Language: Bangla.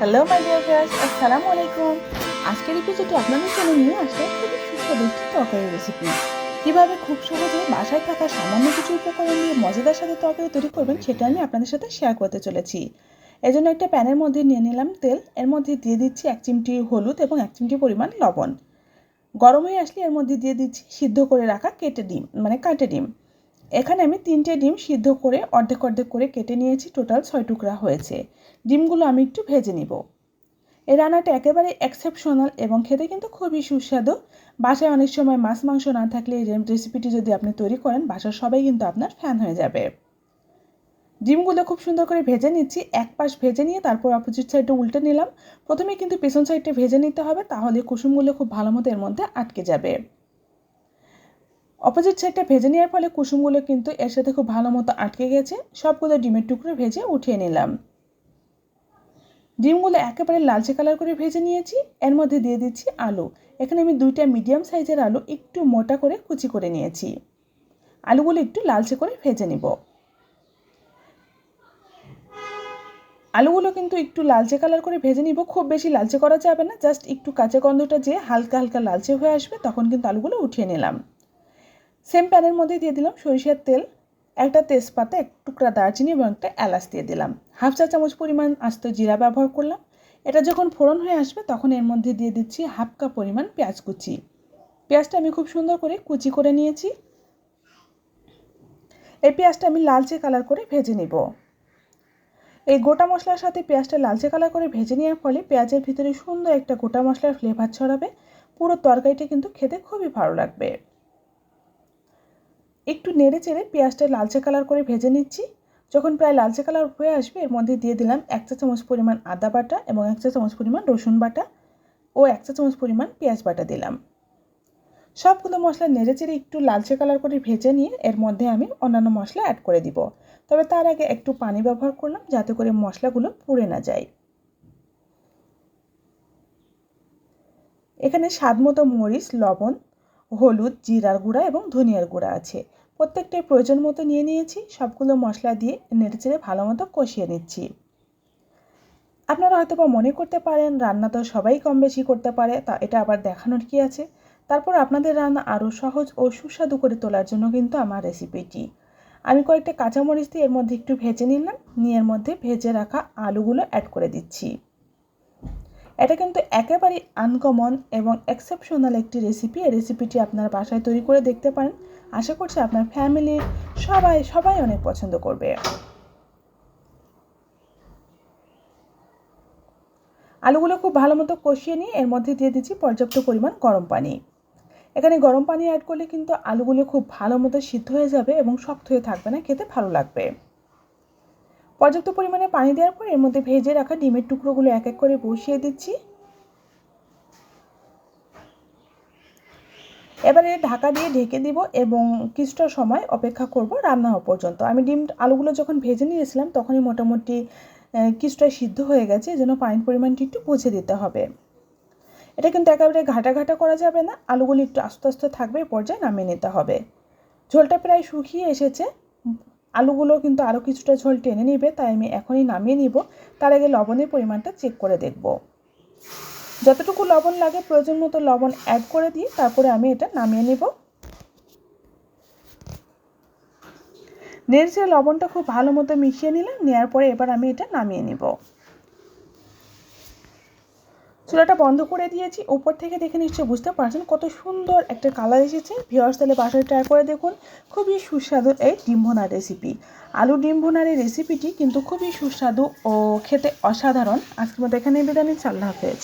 হ্যালো মাই ডিয়ার ভিউয়ার্স আসসালামু আলাইকুম আজকের এপিসোডে আপনাদের জন্য নিয়ে আসলে খুবই সুস্বাদু একটি তরকারি রেসিপি কীভাবে খুব সহজে বাসায় থাকা সামান্য কিছু উপকরণ দিয়ে মজাদার সাথে তরকারি তৈরি করবেন, সেটা আমি আপনাদের সাথে শেয়ার করতে চলেছি। এজন্য একটা প্যানের মধ্যে নিয়ে নিলাম তেল। এর মধ্যে দিয়ে দিচ্ছি এক চিমটি হলুদ এবং এক চিমটি পরিমাণ লবণ। গরম হয়ে আসলে এর মধ্যে দিয়ে দিচ্ছি সিদ্ধ করে রাখা কেটে ডিম মানে কাটে ডিম। এখানে আমি তিনটে ডিম সিদ্ধ করে অর্ধেক অর্ধেক করে কেটে নিয়েছি টোটাল ছয় টুকরা হয়েছে। ডিমগুলো আমি একটু ভেজে নিব। এই রান্নাটা একেবারে এক্সেপশনাল এবং খেতে কিন্তু খুবই সুস্বাদু। বাসায় অনেক সময় মাছ, মাংস না থাকলে এই রেসিপিটি যদি আপনি তৈরি করেন, বাসার সবাই কিন্তু আপনার ফ্যান হয়ে যাবে। ডিমগুলো খুব সুন্দর করে ভেজে নিচ্ছি। এক পাশ ভেজে নিয়ে তারপর অপোজিট সাইডে উল্টে নিলাম। প্রথমে কিন্তু পেছন সাইডটা ভেজে নিতে হবে, তাহলে কুসুমগুলো খুব ভালো মতো এর মধ্যে আটকে যাবে। অপোজিট সাইডটা ভেজে নেওয়ার ফলে কুসুমগুলো কিন্তু এর সাথে খুব ভালো মতো আটকে গেছে। সবগুলো ডিমের টুকরো ভেজে উঠিয়ে নিলাম। ডিমগুলো একেবারে লালচে কালার করে ভেজে নিয়েছি। এর মধ্যে দিয়ে দিচ্ছি আলু। এখানে আমি দুইটা মিডিয়াম সাইজের আলু একটু মোটা করে কুচি করে নিয়েছি। আলুগুলো একটু লালচে করে ভেজে নিব। আলুগুলো কিন্তু একটু লালচে কালার করে ভেজে নিব। খুব বেশি লালচে করা যাবে না। জাস্ট একটু কাঁচা গন্ধটা যে হালকা হালকা লালচে হয়ে আসবে, তখন কিন্তু আলুগুলো উঠিয়ে নিলাম। সেম প্যানের মধ্যে দিয়ে দিলাম সরিষার তেল, একটা তেজপাতা, এক টুকরা দারচিনি এবং একটা এলাচ দিয়ে দিলাম। হাফ চা চামচ পরিমাণ আস্ত জিরা ব্যবহার করলাম। এটা যখন ফোড়ন হয়ে আসবে তখন এর মধ্যে দিয়ে দিচ্ছি হাফ কাপ পরিমাণ পেঁয়াজ কুচি। পেঁয়াজটা আমি খুব সুন্দর করে কুচি করে নিয়েছি। এই পেঁয়াজটা আমি লালচে কালার করে ভেজে নিব। এই গোটা মশলার সাথে পেঁয়াজটা লালচে কালার করে ভেজে নেওয়ার ফলে পেঁয়াজের ভিতরে সুন্দর একটা গোটা মশলার ফ্লেভার ছড়াবে। পুরো তরকারিটা কিন্তু খেতে খুবই ভালো লাগবে। একটু নেড়ে চেড়ে পেঁয়াজটা লালচে কালার করে ভেজে নিচ্ছি। যখন প্রায় লালচে কালার হয়ে আসবে, এর মধ্যে দিয়ে দিলাম এক চা চামচ পরিমাণ আদা বাটা এবং এক চা চামচ পরিমাণ রসুন বাটা ও এক চা চামচ পরিমাণ পেঁয়াজ বাটা দিলাম। সবগুলো মশলা নেড়ে চেড়ে একটু লালচে কালার করে ভেজে নিয়ে এর মধ্যে আমি অন্যান্য মশলা অ্যাড করে দিব। তবে তার আগে একটু পানি ব্যবহার করলাম যাতে করে মশলাগুলো পুড়ে না যায়। এখানে স্বাদ মতো মরিচ, লবণ হলুদ, জিরার গুঁড়া এবং ধনিয়ার গুঁড়া আছে। প্রত্যেকটাই প্রয়োজন মতো নিয়ে নিয়েছি। সবগুলো মশলা দিয়ে নেড়ে চেড়ে ভালো মতো কষিয়ে নিচ্ছি। আপনারা হয়তো বা মনে করতে পারেন, রান্না তো সবাই কম বেশি করতে পারে, তা এটা আবার দেখানোর কি আছে? তারপর আপনাদের রান্না আরও সহজ ও সুস্বাদু করে তোলার জন্য কিন্তু আমার রেসিপিটি। আমি কয়েকটা কাঁচামরিচ দিয়ে এর মধ্যে একটু ভেজে নিলাম। নিয়ে এর মধ্যে ভেজে রাখা আলুগুলো অ্যাড করে দিচ্ছি। এটা কিন্তু একেবারে আনকমন এবং এক্সেপশনাল একটি রেসিপি এই রেসিপিটি আপনার বাসায় তৈরি করে দেখতে পারেন। আশা করছি আপনার ফ্যামিলি সবাই সবাই অনেক পছন্দ করবে। আলুগুলো খুব ভালো মতো কষিয়ে নিয়ে এর মধ্যে দিয়ে দিচ্ছি পর্যাপ্ত পরিমাণ গরম পানি। এখানে গরম পানি অ্যাড করলে কিন্তু আলুগুলো খুব ভালো মতো সিদ্ধ হয়ে যাবে এবং শক্ত হয়ে থাকবে না, খেতে ভালো লাগবে। পর্যাপ্ত পরিমাণে পানি দেওয়ার পর এর মধ্যে ভেজে রাখা ডিমের টুকরোগুলো এক এক করে বসিয়ে দিচ্ছি। এবারে ঢাকা দিয়ে ঢেকে দিব এবং কিছুটা সময় অপেক্ষা করব রান্না হওয়া পর্যন্ত। আমি ডিম আলুগুলো যখন ভেজে নিয়েছিলাম তখনই মোটামুটি কিছুটা সিদ্ধ হয়ে গেছে এজন্য পানির পরিমাণটি একটু বুঝে দিতে হবে। এটা কিন্তু একেবারে ঘাটা ঘাটা করা যাবে না, আলুগুলি একটু আস্তে আস্তে থাকবে পর্যায়ে নামিয়ে নিতে হবে। ঝোলটা প্রায় শুকিয়ে এসেছে। আলুগুলো কিন্তু আরও কিছুটা ঝোল টেনে নেবে, তাই আমি এখনই নামিয়ে নিব। তার আগে লবণের পরিমাণটা চেক করে দেখব। যতটুকু লবণ লাগে, প্রয়োজন মতো লবণ অ্যাড করে দিয়ে তারপরে আমি এটা নামিয়ে নেব। নেড়ে লবণটা খুব ভালো মতো মিশিয়ে নিলাম নেওয়ার পরে এবার আমি এটা নামিয়ে নিব। চুলাটা বন্ধ করে দিয়েছি। উপর থেকে দেখে নিশ্চয়ই বুঝতে পারছেন কত সুন্দর একটা কালার এসেছে। ভিওয়ার্স, তাহলে বাসায় ট্রাই করে দেখুন। খুবই সুস্বাদু এই ডিম ভোনার রেসিপি আলু ডিম ভোনার এই রেসিপিটি কিন্তু খুবই সুস্বাদু ও খেতে অসাধারণ। আজকের মতো এখানে বিদায় নিচ্ছি। আল্লাহ হাফেজ।